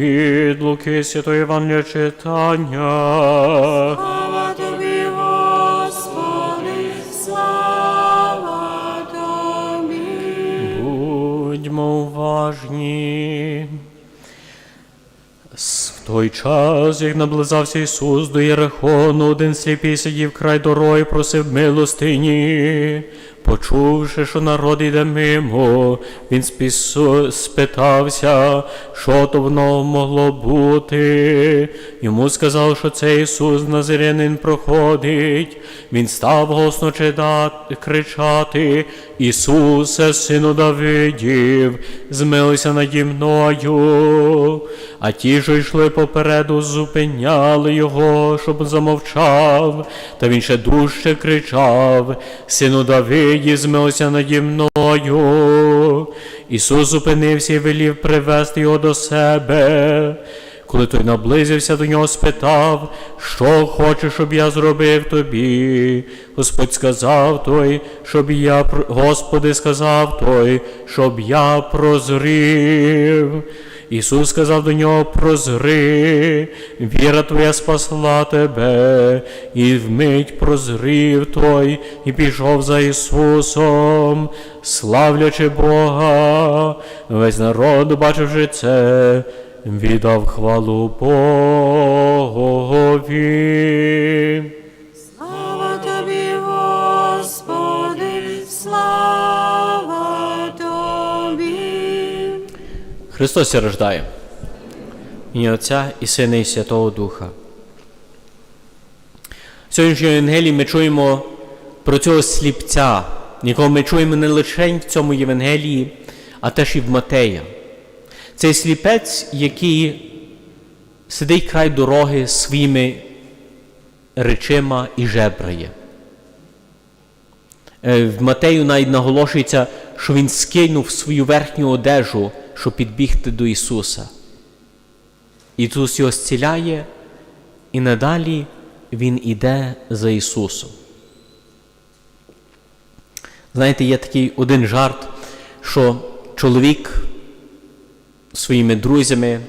Від Луки Святої Євангелія читання. Слава тобі, Господи, слава тобі. Будьмо уважні. В той час, як наблизався Ісус до Єрихону, один сліпий сидів край дороги, просив милостині. Почувши, що народ іде мимо, він спісу- спитався, що то воно могло бути. Йому сказав, що це Ісус Назарянин проходить. Він став голосно читати, кричати: Ісусе, сину Давидів, змилися наді мною. А ті, що йшли попереду, зупиняли його, щоб замовчав. Та він ще дужче кричав: Сину Давиді, змилися наді мною. Ісус зупинився і велів привести його до себе. Коли той наблизився до нього, спитав, що хочеш, щоб я зробив тобі. Господь сказав той, щоб я Господи сказав той, щоб я прозрів. Ісус сказав до нього прозри, віра твоя спасла тебе, і вмить прозрів той, і пішов за Ісусом, славлячи Бога. Весь народ, бачивши це, віддав хвалу Богові. Христос рождає. Ім'я Отця і Сина і Святого Духа. В сьогоднішньому Євангелії ми чуємо про цього сліпця, якого ми чуємо не лише в цьому Євангелії, а теж і в Матея. Цей сліпець, який сидить край дороги своїми речима і жебрає. Е, В Матею навіть наголошується, що він скинув свою верхню одежу, щоб підбігти до Ісуса. Ісус його зціляє, і надалі Він іде за Ісусом. Знаєте, є такий один жарт, що чоловік своїми друзями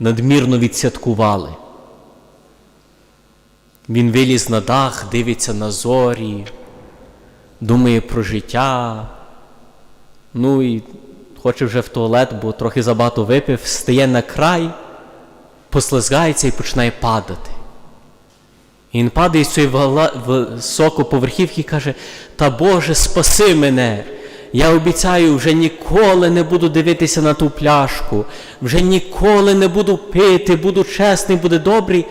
надмірно відсвяткували. Він виліз на дах, дивиться на зорі, думає про життя. Ну і хоче вже в туалет, бо трохи забагато випив, стає на край, послизгається і починає падати. І він падає з цієї високоповерхівки і каже: Та Боже, спаси мене! Я обіцяю, вже ніколи не буду дивитися на ту пляшку, вже ніколи не буду пити, буду чесний, буде добрий.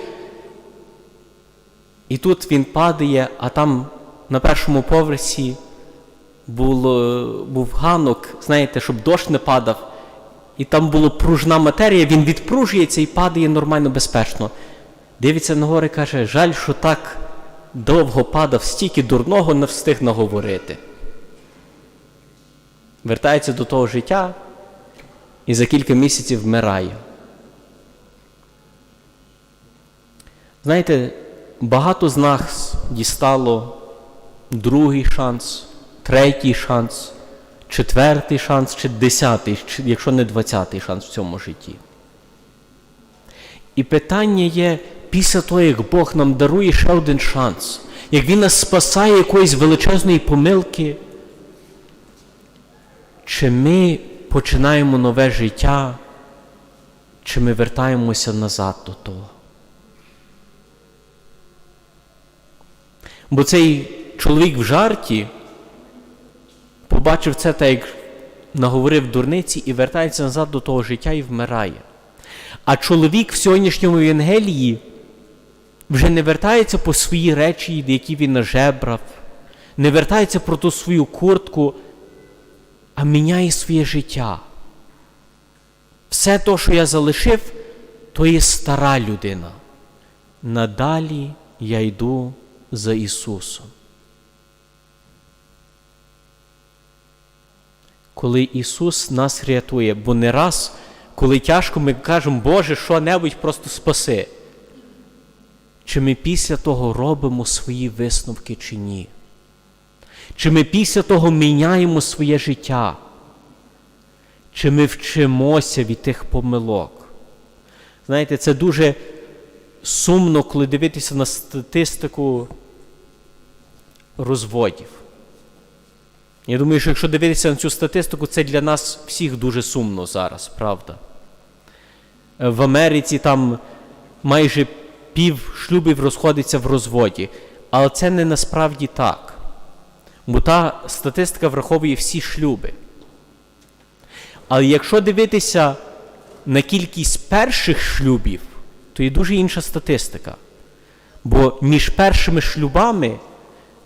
І тут він падає, а там на першому поверсі було, був ганок, знаєте, щоб дощ не падав. І там була пружна матерія, він відпружується і падає нормально безпечно. Дивиться на гори каже, жаль, що так довго падав, стільки дурного не встиг наговорити. Вертається до того життя і за кілька місяців вмирає. Знаєте, багато з нас дістало другий шанс, третій шанс, четвертий шанс чи десятий, якщо не двадцятий шанс в цьому житті. І питання є, після того, як Бог нам дарує ще один шанс, як Він нас спасає якоїсь величезної помилки, чи ми починаємо нове життя, чи ми вертаємося назад до того. Бо цей чоловік в жарті побачив це так, як наговорив дурниці і вертається назад до того життя і вмирає. А чоловік в сьогоднішньому Євангелії вже не вертається по свої речі, які він нажебрав, не вертається про ту свою куртку, а міняє своє життя. Все те, що я залишив, то є стара людина. Надалі я йду за Ісусом. Коли Ісус нас рятує, бо не раз, коли тяжко, ми кажемо, Боже, що-небудь просто спаси. Чи ми після того робимо свої висновки чи ні? Чи ми після того міняємо своє життя? Чи ми вчимося від тих помилок? Знаєте, це дуже сумно, коли дивитися на статистику розводів. Я думаю, що якщо дивитися на цю статистику, це для нас всіх дуже сумно зараз, правда. Е, В Америці там майже пів шлюбів розходиться в розводі. Але це не насправді так. Бо та статистика враховує всі шлюби. Але якщо дивитися на кількість перших шлюбів, то є дуже інша статистика. Бо між першими шлюбами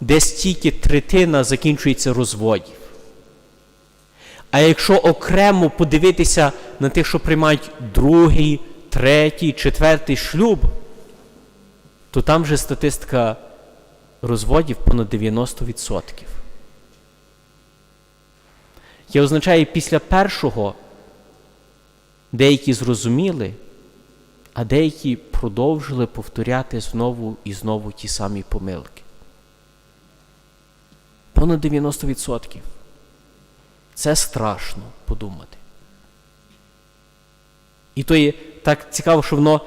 десь тільки третина закінчується розводів. А якщо окремо подивитися на тих, що приймають другий, третій, четвертий шлюб, то там вже статистика розводів понад 90%. Це означає, після першого деякі зрозуміли, а деякі продовжили повторяти знову і знову ті самі помилки. Понад 90%. Це страшно подумати. І то є так цікаво, що воно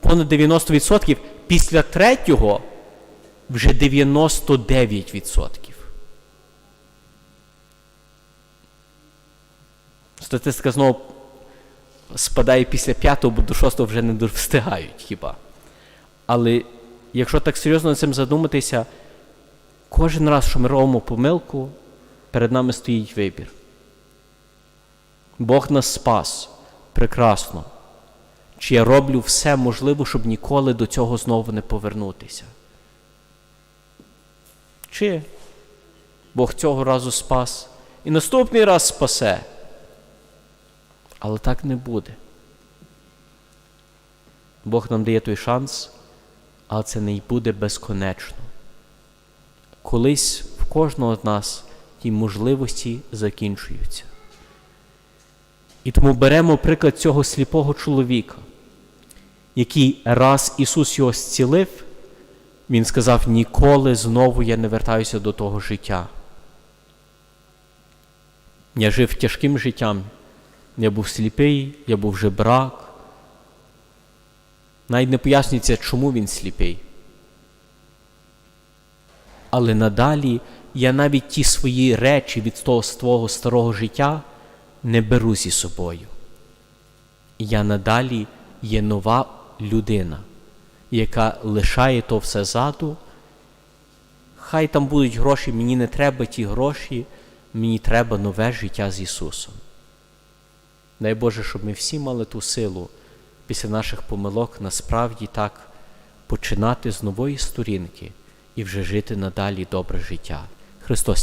понад 90% після третього вже 99%. Статистика знову спадає після п'ятого, бо до шостого вже не встигають хіба. Але якщо так серйозно над цим задуматися, кожен раз, що ми робимо помилку, перед нами стоїть вибір. Бог нас спас прекрасно. Чи я роблю все можливе, щоб ніколи до цього знову не повернутися? Чи Бог цього разу спас і наступний раз спасе? Але так не буде. Бог нам дає той шанс, але це не буде безконечно. Колись в кожного з нас ті можливості закінчуються. І тому беремо приклад цього сліпого чоловіка, який раз Ісус його зцілив, Він сказав: ніколи знову я не вертаюся до того життя. Я жив тяжким життям. Я був сліпий, я був жебрак. Навіть не пояснюється, чому він сліпий. Але надалі я навіть ті свої речі від того свого старого життя не беру зі собою. Я надалі є нова людина, яка лишає то все ззаду. Хай там будуть гроші, мені не треба ті гроші, мені треба нове життя з Ісусом. Дай Боже, щоб ми всі мали ту силу після наших помилок насправді так починати з нової сторінки і вже жити надалі добре життя. Христос